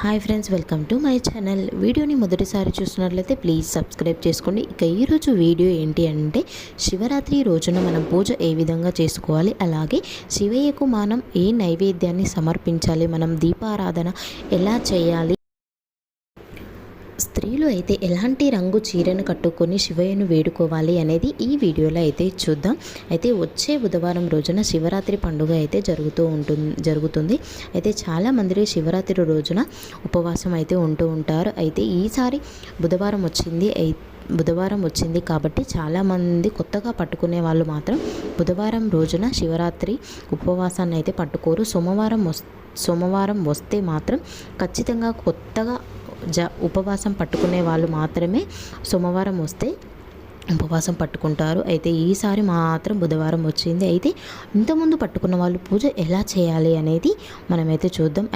Hi friends welcome to my channel వీడియోని మొదటిసారి చూస్తున్నట్లయితే ప్లీజ్ సబ్స్క్రైబ్ చేసుకోండి. ఇక ఈరోజు వీడియో ఏంటి అంటే శివరాత్రి రోజున మనం పూజ ఏ విధంగా చేసుకోవాలి? అలాగే శివయ్యకు మనం ఏ నైవేద్యాన్ని సమర్పించాలి? మనం దీపారాధన ఎలా చేయాలి? స్త్రీలు అయితే ఎలాంటి రంగు చీరను కట్టుకొని శివయ్యను వేడుకోవాలి అనేది ఈ వీడియోలో అయితే చూద్దాం. అయితే వచ్చే బుధవారం రోజున శివరాత్రి పండుగ అయితే జరుగుతూ ఉంటుంది జరుగుతుంది. అయితే చాలామంది శివరాత్రి రోజున ఉపవాసం అయితే ఉంటూ ఉంటారు. అయితే ఈసారి బుధవారం వచ్చింది అయి బుధవారం వచ్చింది కాబట్టి చాలామంది కొత్తగా పట్టుకునే వాళ్ళు మాత్రం బుధవారం రోజున శివరాత్రి ఉపవాసాన్ని అయితే పట్టుకోరు. సోమవారం వస్ సోమవారం వస్తే మాత్రం ఖచ్చితంగా కొత్తగా జ ఉపవాసం పట్టుకునే వాళ్ళు మాత్రమే సోమవారం వస్తే ఉపవాసం పట్టుకుంటారు. అయితే ఈసారి మాత్రం బుధవారం వచ్చింది. అయితే ఇంతకుముందు పట్టుకున్న వాళ్ళు పూజ ఎలా చేయాలి అనేది మనమైతే చూద్దాం.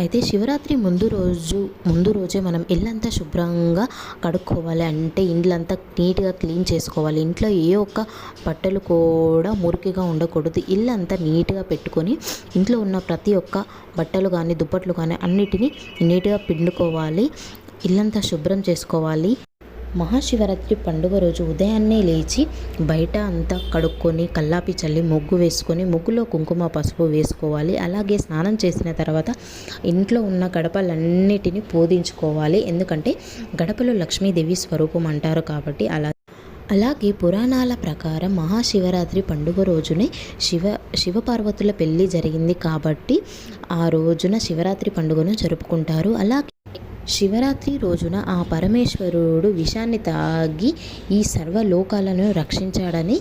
అయితే శివరాత్రి ముందు రోజు ముందు రోజే మనం ఇల్లంతా శుభ్రంగా కడుక్కోవాలి. అంటే ఇండ్లంతా నీట్గా క్లీన్ చేసుకోవాలి. ఇంట్లో ఏ ఒక్క బట్టలు కూడా మురికిగా ఉండకూడదు. ఇల్లంతా నీట్గా పెట్టుకొని ఇంట్లో ఉన్న ప్రతి ఒక్క బట్టలు కానీ దుప్పట్లు కానీ అన్నిటినీ నీట్గా పిండుకోవాలి. ఇల్లంతా శుభ్రం చేసుకోవాలి. మహాశివరాత్రి పండుగ రోజు ఉదయాన్నే లేచి బయట అంతా కడుక్కొని కల్లాపి చల్లి ముగ్గు వేసుకొని ముగ్గులో కుంకుమ పసుపు వేసుకోవాలి. అలాగే స్నానం చేసిన తర్వాత ఇంట్లో ఉన్న గడపలన్నిటిని పూజించుకోవాలి ఎందుకంటే గడపలో లక్ష్మీదేవి స్వరూపం అంటారు కాబట్టి అలా. అలాగే పురాణాల ప్రకారం మహాశివరాత్రి పండుగ రోజునే శివ శివపార్వతుల పెళ్ళి జరిగింది కాబట్టి ఆ రోజున శివరాత్రి పండుగను జరుపుకుంటారు. అలాగే శివరాత్రి రోజున ఆ పరమేశ్వరుడు విషాన్ని తాగి ఈ సర్వలోకాలను రక్షించాడని.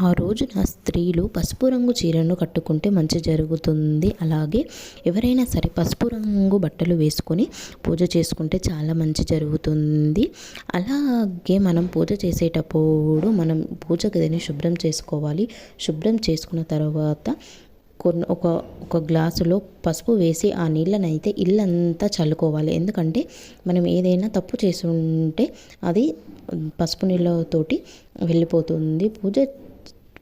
ఆ రోజున స్త్రీలు పసుపు రంగు చీరను కట్టుకుంటే మంచి జరుగుతుంది. అలాగే ఎవరైనా సరే పసుపు రంగు బట్టలు వేసుకొని పూజ చేసుకుంటే చాలా మంచి జరుగుతుంది. అలాగే మనం పూజ చేసేటప్పుడు మనం పూజ గదిని శుభ్రం చేసుకోవాలి. శుభ్రం చేసుకున్న తర్వాత కొన్ని ఒక ఒక గ్లాసులో పసుపు వేసి ఆ నీళ్ళని అయితే ఇల్లంతా చల్లుకోవాలి. ఎందుకంటే మనం ఏదైనా తప్పు చేసి ఉంటే అది పసుపు నీళ్ళతోటి వెళ్ళిపోతుంది. పూజ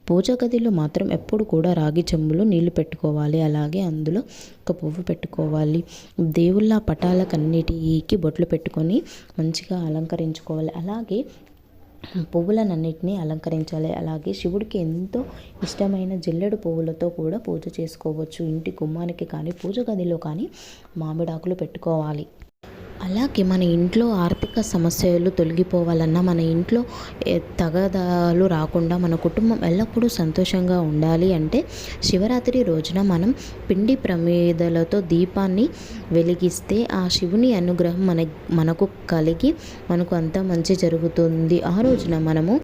పూజ గదిలో మాత్రం ఎప్పుడు కూడా రాగి చెంబులో నీళ్ళు పెట్టుకోవాలి. అలాగే అందులో ఒక పువ్వు పెట్టుకోవాలి. దేవుళ్ళ పటాలకన్నిటికి బొట్లు పెట్టుకొని మంచిగా అలంకరించుకోవాలి. అలాగే పువ్వులనన్నిటినీ అలంకరించాలి. అలాగే శివుడికి ఎంతో ఇష్టమైన జిల్లెడు పువ్వులతో కూడా పూజ చేసుకోవచ్చు. ఇంటి గుమ్మానికి కానీ పూజ గదిలో కానీ మామిడాకులు పెట్టుకోవాలి. అలాగే మన ఇంట్లో ఆర్థిక సమస్యలు తొలగిపోవాలన్నా మన ఇంట్లో తగదాలు రాకుండా మన కుటుంబం ఎల్లప్పుడూ సంతోషంగా ఉండాలి అంటే శివరాత్రి రోజున మనం పిండి ప్రమేదలతో దీపాన్ని వెలిగిస్తే ఆ శివుని అనుగ్రహం మన మనకు కలిగి మనకు అంతా మంచి జరుగుతుంది. ఆ రోజున మనము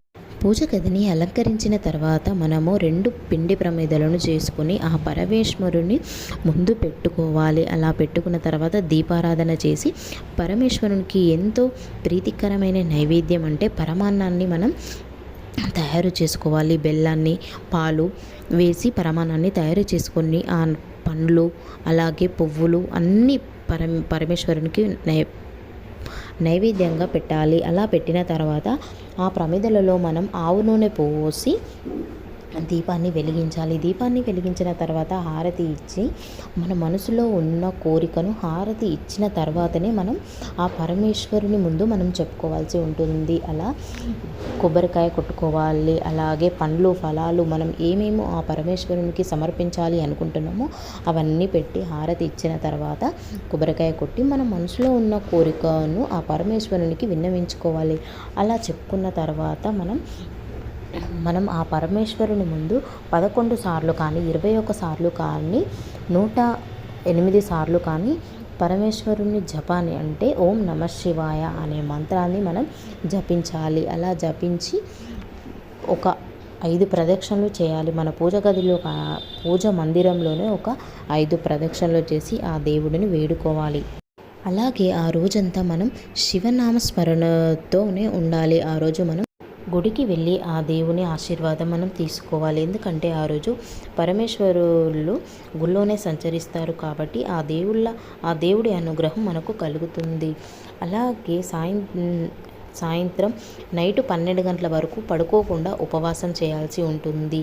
పూజ గదిని అలంకరించిన తర్వాత మనము రెండు పిండి ప్రమిదలను చేసుకుని ఆ పరమేశ్వరుని ముందు పెట్టుకోవాలి. అలా పెట్టుకున్న తర్వాత దీపారాధన చేసి పరమేశ్వరునికి ఎంతో ప్రీతికరమైన నైవేద్యం అంటే పరమాన్నాన్ని మనం తయారు చేసుకోవాలి. బెల్లాన్ని పాలు వేసి పరమాన్నాన్ని తయారు చేసుకొని ఆ పండ్లు అలాగే పువ్వులు అన్నీ పరమ పరమేశ్వరునికి నై నైవేద్యంగా పెట్టాలి. అలా పెట్టిన తర్వాత ఆ ప్రమిదలలో మనం ఆవు నూనె పోసి దీపాన్ని వెలిగించాలి. దీపాన్ని వెలిగించిన తర్వాత హారతి ఇచ్చి మన మనసులో ఉన్న కోరికను హారతి ఇచ్చిన తర్వాతనే మనం ఆ పరమేశ్వరుని ముందు మనం చెప్పుకోవాల్సి ఉంటుంది. అలా కొబ్బరికాయ కొట్టుకోవాలి. అలాగే పండ్లు ఫలాలు మనం ఏమేమో ఆ పరమేశ్వరునికి సమర్పించాలి అనుకుంటున్నామో అవన్నీ పెట్టి హారతి ఇచ్చిన తర్వాత కొబ్బరికాయ కొట్టి మన మనసులో ఉన్న కోరికను ఆ పరమేశ్వరునికి విన్నవించుకోవాలి. అలా చెప్పుకున్న తర్వాత మనం మనం ఆ పరమేశ్వరుని ముందు పదకొండు సార్లు కానీ ఇరవై ఒక సార్లు కానీ నూట ఎనిమిది సార్లు కానీ పరమేశ్వరుని జపాన్ని అంటే ఓం నమ శివాయ అనే మంత్రాన్ని మనం జపించాలి. అలా జపించి ఒక ఐదు ప్రదక్షిణలు చేయాలి. మన పూజ గదిలో పూజ మందిరంలోనే ఒక ఐదు ప్రదక్షిణలు చేసి ఆ దేవుడిని వేడుకోవాలి. అలాగే ఆ రోజంతా మనం శివనామస్మరణతోనే ఉండాలి. ఆ రోజు మనం గుడికి వెళ్ళి ఆ దేవుని ఆశీర్వాదం మనం తీసుకోవాలి. ఎందుకంటే ఆ రోజు పరమేశ్వరులు గుళ్ళోనే సంచరిస్తారు కాబట్టి ఆ దేవుళ్ళ ఆ దేవుడి అనుగ్రహం మనకు కలుగుతుంది. అలాగే సాయం సాయంత్రం నైట్ పన్నెండు గంటల వరకు పడుకోకుండా ఉపవాసం చేయాల్సి ఉంటుంది.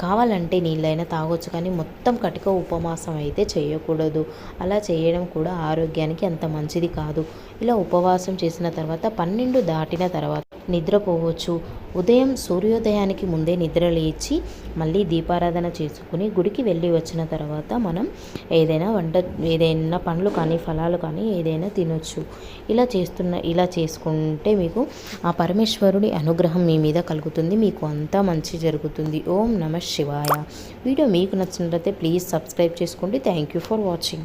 కావాలంటే నీళ్ళైనా తాగొచ్చు కానీ మొత్తం కటిక ఉపవాసం అయితే చేయకూడదు. అలా చేయడం కూడా ఆరోగ్యానికి అంత మంచిది కాదు. ఇలా ఉపవాసం చేసిన తర్వాత పన్నెండు దాటిన తర్వాత నిద్రపోవచ్చు. ఉదయం సూర్యోదయానికి ముందే నిద్ర లేచి మళ్ళీ దీపారాధన చేసుకుని గుడికి వెళ్ళి వచ్చిన తర్వాత మనం ఏదైనా వంట ఏదైనా పండ్లు కానీ ఫలాలు కానీ ఏదైనా తినొచ్చు. ఇలా చేస్తున్న ఇలా చేసుకుంటే మీకు ఆ పరమేశ్వరుడి అనుగ్రహం మీ మీద కలుగుతుంది. మీకు అంతా మంచి జరుగుతుంది. ఓం నమ శివాయ. వీడియో మీకు నచ్చినట్లయితే ప్లీజ్ సబ్స్క్రైబ్ చేసుకోండి. Thank you for watching.